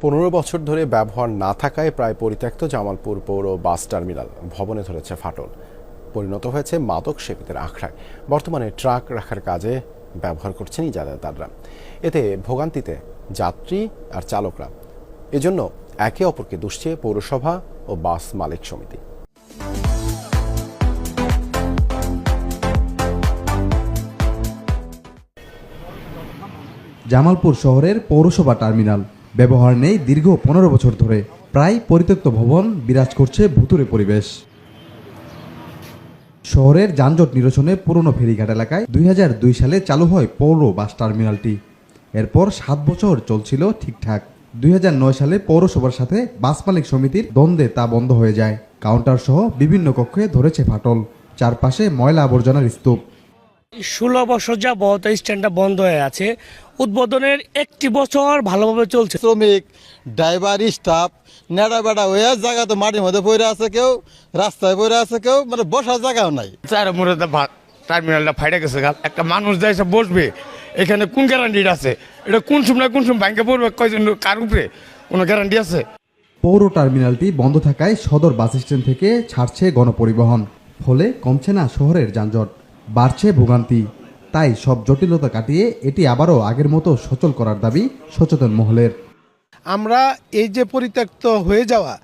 পনেরো বছর ধরে ব্যবহার না থাকায় প্রায় পরিত্যক্ত জামালপুর পৌর বাস টার্মিনাল ভবনে ধরেছে ফাটল। পরিণত হয়েছে মাদক সেবীদের আখড়ায়। বর্তমানে ট্রাক রাখার কাজে ব্যবহার করছেন ইজারাদাররা। এতে ভোগান্তিতে যাত্রী আর চালকরা। এজন্য একে অপরকে দুষছে পৌরসভা ও বাস মালিক সমিতি। জামালপুর শহরের পৌরসভা টার্মিনাল ব্যবহার নেই দীর্ঘ পনেরো বছর ধরে। প্রায় পরিত্যক্ত ভবন বিরাজ করছে ভুতুরে পরিবেশ। শহরের যানজট নিরসনে পুরনো ফেরিঘাট এলাকায় দুই হাজার দুই সালে চালু হয় পৌর বাস টার্মিনালটি। এরপর সাত বছর চলছিল ঠিকঠাক। দুই হাজার নয় সালে পৌরসভার সাথে বাস মালিক সমিতির দ্বন্দ্বে তা বন্ধ হয়ে যায়। কাউন্টার সহ বিভিন্ন কক্ষে ধরেছে ফাটল। চারপাশে ময়লা আবর্জনার স্তূপ। ষোলো বছর যাবৎ এই স্ট্যান্ডটা বন্ধ হয়ে আছে। উদ্বোধনের একটি বছর ভালোভাবে চলছে। শ্রমিক ড্রাইভার স্টাফ নেড়া বেড়া হয়ে জায়গা তো মাটির মধ্যে পড়ে আছে কেউ রাস্তায় পড়ে আছে কেউ মানে বসার জায়গাও নাই। চার মোড়ে তো টার্মিনালটা ফাইটে গেছে গাল একটা মানুষ যায় বসবে এখানে কোন গ্যারান্টি আছে? এটা কোন সময় কোন সময় ব্যাংকে পড়বে কয়জন কার উপরে? কোনো গ্যারান্টি আছে? পৌর টার্মিনালটি বন্ধ থাকায় সদর বাস স্ট্যান্ড থেকে ছাড়ছে গণপরিবহন ফলে কমছে না শহরের যানজট। বাড়ছে ভোগান্তি। তাই সব জটিলতা কাটিয়ে এটি আবারও আগের মতো সচল করার দাবি সচেতন মহলের। আমরা এই যে পরিত্যক্ত হয়ে যাওয়া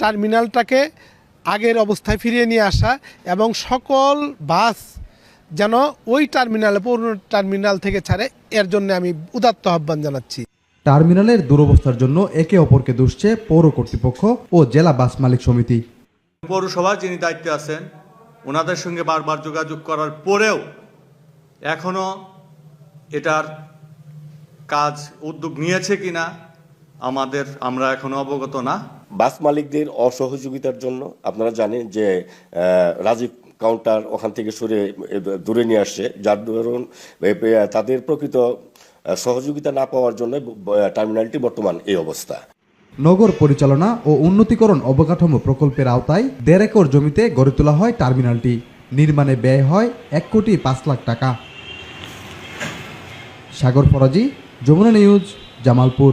টার্মিনালটাকে আগের অবস্থায় ফিরিয়ে নিয়ে আসা এবং সকল বাস যেন ওই টার্মিনালে পৌর টার্মিনাল থেকে ছাড়ে এর জন্য আমি উদাত্ত আহ্বান জানাচ্ছি। টার্মিনালের দুরবস্থার জন্য একে অপরকে দুষছে পৌর কর্তৃপক্ষ ও জেলা বাস মালিক সমিতি। পৌরসভার যিনি দায়িত্বে আছেন ওনাদের সঙ্গে বারবার যোগাযোগ করার পরেও এখনও এটার কাজ উদ্যোগ নিয়েছে কিনা আমাদের আমরা এখনও অবগত না। বাস মালিকদের অসহযোগিতার জন্য আপনারা জানেন যে রাজীব কাউন্টার ওখান থেকে সরে দূরে নিয়ে আসছে। যার এ, তাদের প্রকৃত সহযোগিতা না পাওয়ার জন্য টার্মিনালটি বর্তমান এই অবস্থা। নগর পরিচালনা ও উন্নতিকরণ অবকাঠামো প্রকল্পের আওতায় দেড় একর জমিতে গড়ে তোলা হয় টার্মিনালটি। নির্মাণে ব্যয় হয় এক কোটি পাঁচ লাখ টাকা। সাগর ফরাজি, যমুনা নিউজ, জামালপুর।